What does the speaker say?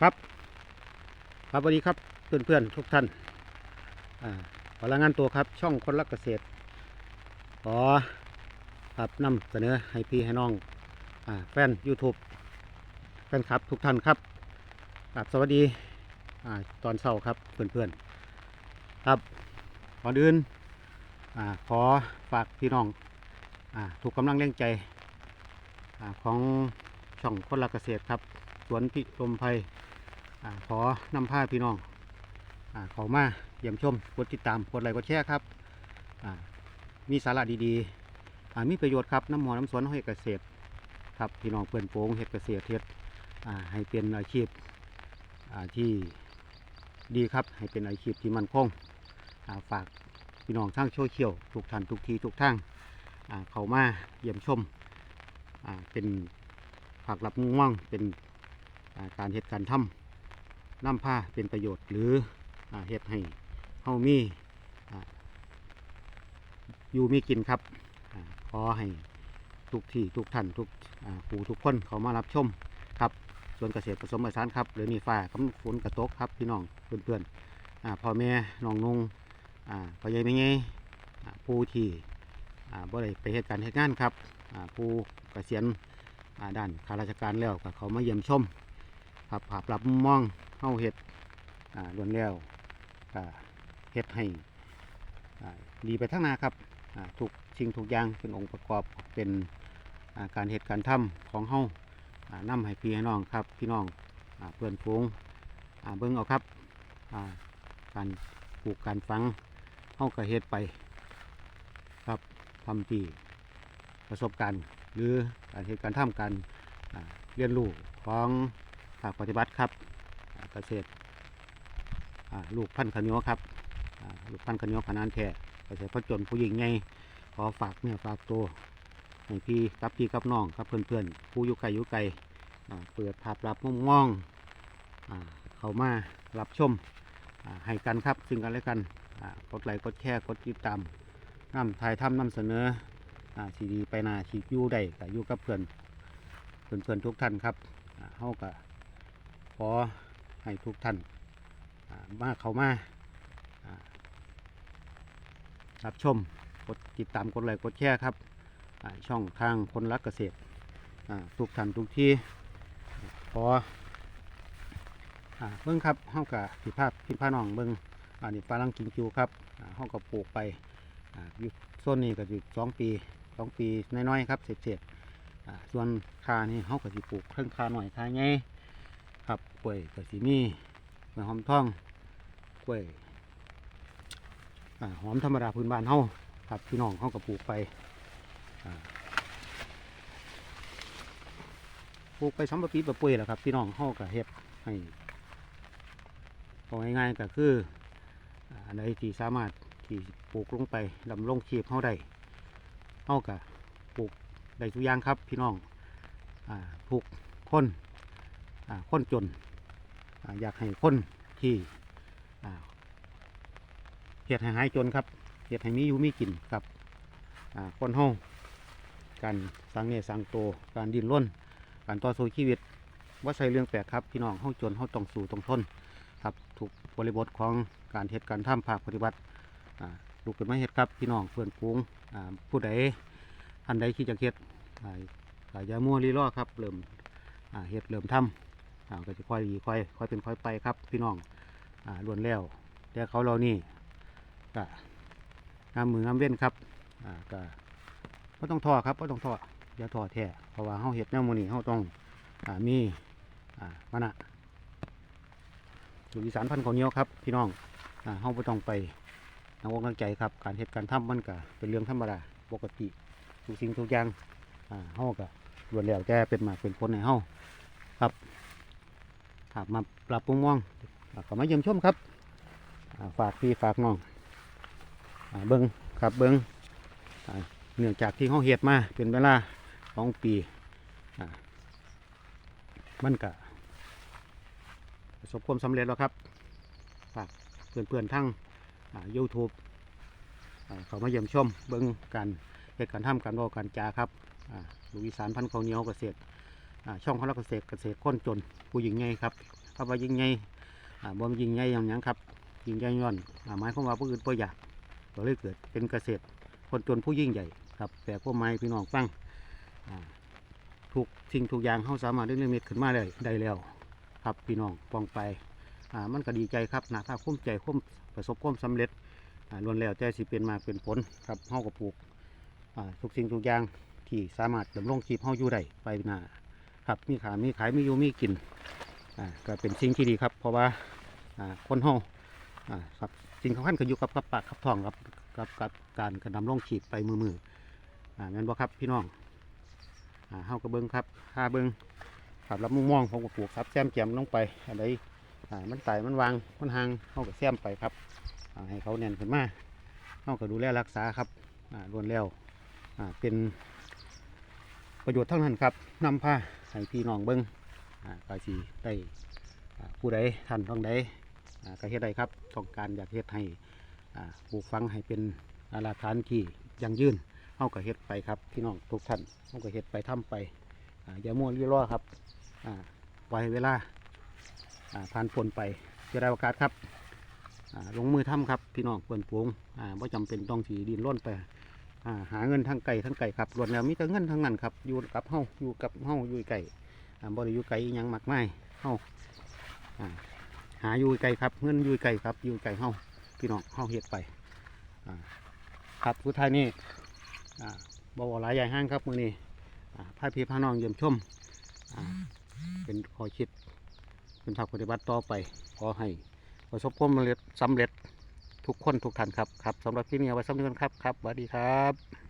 ครับครับสวัสดีครับเพื่อนเพื่อนๆทุกท่านอ่าขอรายงานตัวครับ ช่องคนรักเกษตรขอครับนำเสนอให้พี่ให้น้องอาแฟน YouTube แฟนครับทุกท่านครับครับสวัสดีอาตอนเช้าครับเพื่อนเพื่อนๆครับก่อนอื่นอาขอฝากพี่น้องอาถูกกำลังแรงใจอาของช่องคนรักเกษตรครับ วนพิลมไพอขอนำผ้าพี่น้องอขามาเยี่ยมชมกดติดตามกดไลค์กดแชร์ครับมีสาระดีๆมีประโยชน์ครับน้ำหมอน้ำสวนเฮ็ดเกษตรครับพี่น้องเพื่อนโปงเฮ็ดเกษตรเฮ็ดให้เป็นอาชีพที่ดีครับให้เป็นอาชีพที่มั่นคงาฝากพี่น้องทางโซเชียลทุกท่านทุกทีทุกทางเขามาเยี่ยมชมเป็นผักรับมุ่งมั่งเป็น การเฮ็ดการทำน้ำผ้าเป็นประโยชน์หรือเฮ็ดให้เฮามีอยู่มีกินครับอขอให้ทุกที่ทุกท่านทุกผู้ทุกคนเขามารับชมครับส่วนเกษตรผสมผสานครับหรือนี่ฟ้ากำฝนกระตกครับพี่น้องเพื่อนๆอ่าพ่อแม่น้องนุ่งอ่าพ่อใหญ่แม่ใหญ่อ่าผู้ที่อ่าบ่ได้ไปเหตุการณ์เหตุงานครับผู้เกษียณด้านข้าราชการแล้วก็เขามาเยี่ยมชม ครับภาพลับมองเฮาเฮ็ดอ่าล้วนแล้วเฮ็ดให้ดีไปทั้งนาครับอ่าทุกสิ่งทุกอย่างเป็นองค์ประกอบเป็นาการเฮ็ดการทำของเฮาอ่านำให้พี่ให้น้องครับพี่น้องอเพื่อนฝูงเบิ่งเอาครับาการปลูกการฝังเฮาก็เฮ็ดไปครับทำที่ประสบการณ์ หรือการเห็นการทำการเรียนรู้ของ ภาคปฏิบัติครับเกษตรลูกพันธุ์ขะเหนียวครับลูกพันธุ์ขะเหนียวขนาดแท้เกษตรพจนผู้หญิงไงขอฝากเนี่ยฝากตัวให้พี่กับพี่กับน้องครับเพื่อนๆผู้อยู่ไกลอยู่ไกลเปิดภาพลับมุมมองอเขามารับชมให้กันครับซึ่งกันและกันกดไลค์กดแชร์กดติดตามนำถ่ายทำนำเสนอสีดีไปนาสีอยู่ได้ก็อยู่กับเพื่อนเพื่อนเพื่อนทุกท่านครับอ่าเฮาก็ ขอให้ทุกท่านอ่ามาเข้ามารับชม กดติดตาม กดไลค์ กดแชร์ครับ ช่องทางคนรักเกษตรทุกท่านทุกที่ขอเบิ้งครับเฮากับผิภาพผิดพาน้องเบิ้งอันนี้ฝรั่งกิงจูครับอ่าเฮาก็ปลูกไปอ่าอยู่โซนนี้ก็อยู่สองปีสองปีน้อยๆครับเสร็จเสร็จๆส่วนคานี่เขาก็สิปลูกเครื่องคาหน่อยคาไง ครับกล้วยก็สิมีใบหอมทองกล้วยอหอมธรรมดาพื้นบ้านเฮาครับพี่น้องเขาก็ปลูกไปปลูกไปสองปีแบบปุ้ยแหละครับ พี่น้องเฮาก็เฮ็ดให้เอาง่ายๆก็คืออันใดที่สามารถที่ปลูกลงไปดำรงชีพเฮาได้เฮากะปลูกได้ทุกอย่างครับ พี่น้องอ่าทุกคน คนจนออยากให้คนที่เฮ็ดให้หายจนครับเฮ็ดให้มีอยู่มีกินครับคนเฮาการสร้างเนสร้างตัวการดิ้นร่นการต่อสู้ชีวิตว่าใช่เรื่องแปลกครับพี่น้องเฮาจนเฮาต้องสู้ต้องทนครับถูกบริบทของการเฮ็ดการทำภาคปฏิบัติลูกขึ้นมาเฮ็ดครับพี่น้องเพื่อนฟูงผู้ใดอันใดที่จะเฮ็ดอ่าก็อย่ามัวรีรอครับเริ่มอ่าเฮ็ดเริ่มทำ อ่าก็จะค่อยดีค่อยค่อยเป็นค่อยไปครับ พี่น้องอ่าล้วนแล้วแต่เขาเรานี่ก็งามมืองามเว้นครับอ่าก็ก็ต้องท้อครับก็ต้องท้ออย่าท้อแท้เพราะว่าเฮาเฮ็ดแนวมื้อนี้เฮาต้องอ่ามีอ่ามานะอยู่อีสานพันธุ์ข้าวเหนียวครับ พี่น้องอ่าเฮาบ่ต้องไปทางอกทางใจครับ การเหตุการณ์ทำมันก็เป็นเรื่องธรรมดาปกติทุกสิ่งทุกอย่างอ่าเฮาก็ล้วนแล้วแต่เป็นมาเป็นคนในเฮาครับ ครับมาปรับปรุงมองอ่าก็มาเยี่ยมชมครับฝากพี่ฝากน้องเบิ้งครับเบิ้งเนื่องจากที่เฮาเฮ็ดมาเป็นเวลาสองปีอ่ามันก็ประสบความสำเร็จแล้วครับฝากเพื่อนๆทั้งยูทูบเขามาเยี่ยมชมเบิ้งการเหตุการทำการบอกการจาครับลูกอีสานพันธุ์ข้าวเหนียวเกษตร ช่องของเราเกษตรเกษตรค้นจนผู้หญิงไงครับพครับว่ายิงใหญ่อ่าบ่มยิงใหญ่อย่างหยังครับยิงใหญ่ย้อนหมายความว่าผู้อื่นบ่อยากก็เลยเกิดเป็นเกษตรคนจนผู้ยิ่งใหญ่ครับแต่พวกไม้พี่น้องฟังอ่าทุกสิ่งทุกอย่างเขาสามารถได้เนมิตขึ้นมาได้ได้แล้วครับพี่น้องปองไปมันก็ดีใจครับหนาภาคุ้มใจคุ้มประสบความสำเร็จล้วนแล้วแต่สิเป็นมาเป็นผลครับเฮาก็ปลูกทุกสิ่งทุกอย่างที่สามารถดำรงชีพเฮาอยู่ได้ไปหน้า ครับมีขามีขายมีอยู่มีกินอ่าก็เป็นสิ่งที่ดีครับ เพราะว่าอ่าคนเฮาอ่าครับสิ่งสำคัญก็อยู่กับกับปากกับท้องครับกับกับการกระดำรงชีพไปมือมืออ่าแม่นบ่ครับพี่น้องอ่าเฮาก็เบิ่งครับหาเบิ่งครับรับมุมมองผมก็ปลูกครับแซมแจมลงไปอันใดอ่ามันไต่มันวางมันห่างเขาก็แซมไปครับอ่าให้เขาแน่นขึ้นมาเขาก็ดูแลรักษาครับอ่ารวนแล้วอ่าเป็นประโยชน์ทั้งนั้นครับนำพา ให้พี่น้องเบิ้งอ่าก็สีได้ผู้ใดท่านต้องใดอ่าก็เฮ็ดได้ครับต้องการอยากเฮ็ดให้อ่าปลูกฝังให้เป็นอาราฐานที่ยังยืนเขาก็เฮ็ดไปครับพี่น้องทุกท่านเขาก็เฮ็ดไปทำไปอย่ามัวรีรอครับปล่อยเวลาผ่านพ้นไปเจรโอกาสครับลงมือทำครับพี่น้องเปิ่นปวงอ่าไม่จำเป็นต้องสีดินร่นไป หาเงินทั้งไก่ทั้งไก่ครับรวมแล้วมีแต่เงินทั้งนั้นครับอยู่กับเฮาอยู่กับเฮาอยู่ไก่บริอยู่ไก่อิหยังมากมายเฮาหาอยู่ไก่ครับเงินอยู่ไก่ครับอยู่ไก่เฮาพี่น้องเฮาเฮ็ดไปครับผู้ไทายนี่บวหลายใหญ่ห้างครับมือนี้อ่าพาพี่พาน้องเยี่ยมชมอ่าเป็นขอคิดเป็นภาคปฏิบัติต่อไปขอให้ประสบความสำเร็จสำเร็จ ทุกคนทุกท่านครับครับสำหรับที่นี้เอาไว้สำเร็จครับครับสวัสดีครับ